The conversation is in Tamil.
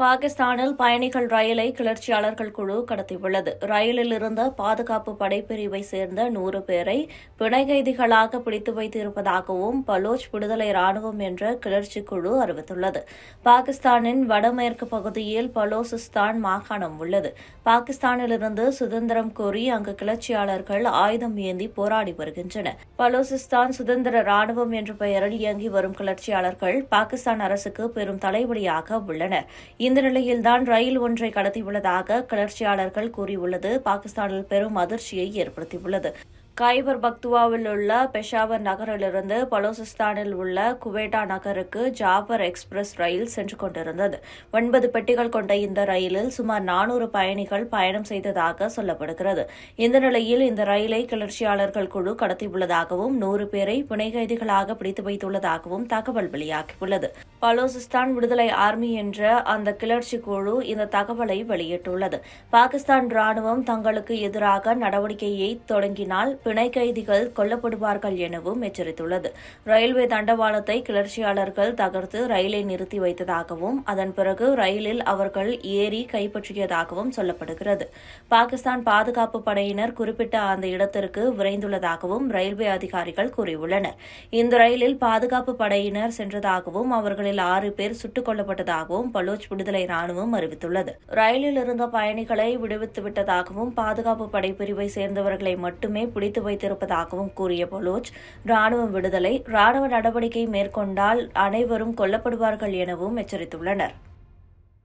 பாகிஸ்தானில் பயணிகள் ரயிலை கிளர்ச்சியாளர்கள் குழு கடத்தியுள்ளது. ரயிலில் இருந்த பாதுகாப்பு படைப்பிரிவை சேர்ந்த நூறு பேரை பிணை கைதிகளாக பிடித்து வைத்திருப்பதாகவும் பலோச் விடுதலை ராணுவம் என்ற கிளர்ச்சி குழு அறிவித்துள்ளது. பாகிஸ்தானின் வடமேற்கு பகுதியில் பலோசிஸ்தான் மாகாணம் உள்ளது. பாகிஸ்தானிலிருந்து சுதந்திரம் கோரி அங்கு கிளர்ச்சியாளர்கள் ஆயுதம் ஏந்தி போராடி வருகின்றனர். பலோசிஸ்தான் சுதந்திர ராணுவம் என்ற பெயரில் இயங்கி வரும் கிளர்ச்சியாளர்கள் பாகிஸ்தான் அரசுக்கு பெரும் தலைவலியாக உள்ளனர். இந்த நிலையில்தான் ரயில் ஒன்றை கடத்தியுள்ளதாக கிளர்ச்சியாளர்கள் கூறியுள்ளது. பாகிஸ்தானில் பெரும் அதிர்ச்சியை ஏற்படுத்தியுள்ளது. கைபர் பக்துவாவில் உள்ள பெஷாவர் நகரிலிருந்து பலோசிஸ்தானில் உள்ள குவேட்டா நகருக்கு ஜாபர் எக்ஸ்பிரஸ் ரயில் சென்று கொண்டிருந்தது. ஒன்பது பெட்டிகள் கொண்ட இந்த ரயிலில் சுமார் நானூறு பயணிகள் பயணம் செய்ததாக சொல்லப்படுகிறது. இந்த நிலையில் இந்த ரயிலை கிளர்ச்சியாளர்கள் குழு கடத்தியுள்ளதாகவும் நூறு பேரை பிணை கைதிகளாக பிடித்து வைத்துள்ளதாகவும் தகவல் வெளியாகியுள்ளது. பலோசிஸ்தான் விடுதலை ஆர்மி என்ற அந்த கிளர்ச்சி குழு இந்த தகவலை வெளியிட்டுள்ளது. பாகிஸ்தான் ராணுவம் தங்களுக்கு எதிராக நடவடிக்கையை தொடங்கினால் பிணை கைதிகள் கொல்லப்படுவார்கள் எனவும் எச்சரித்துள்ளது. ரயில்வே தண்டவாளத்தை கிளர்ச்சியாளர்கள் தகர்த்து ரயிலை நிறுத்தி வைத்ததாகவும் அதன் பிறகு ரயிலில் அவர்கள் ஏறி கைப்பற்றியதாகவும் சொல்லப்படுகிறது. பாகிஸ்தான் பாதுகாப்பு படையினர் குறிப்பிட்ட அந்த இடத்திற்கு விரைந்துள்ளதாகவும் ரயில்வே அதிகாரிகள் கூறியுள்ளனர். இந்த ரயிலில் பாதுகாப்பு படையினர் சென்றதாகவும் அவர்களில் ஆறு பேர் சுட்டுக் கொல்லப்பட்டதாகவும் பலோச் விடுதலை ராணுவம் அறிவித்துள்ளது. ரயிலில் இருந்த பயணிகளை விடுவித்து விட்டதாகவும் பாதுகாப்பு படைப்பிரிவை சேர்ந்தவர்களை மட்டுமே பிடித்து வைத்திருப்பதாகவும் கூறிய பலோச் ராணுவம் விடுதலை ராணுவ நடவடிக்கை மேற்கொண்டால் அனைவரும் கொல்லப்படுவார்கள் எனவும் எச்சரித்துள்ளனர்.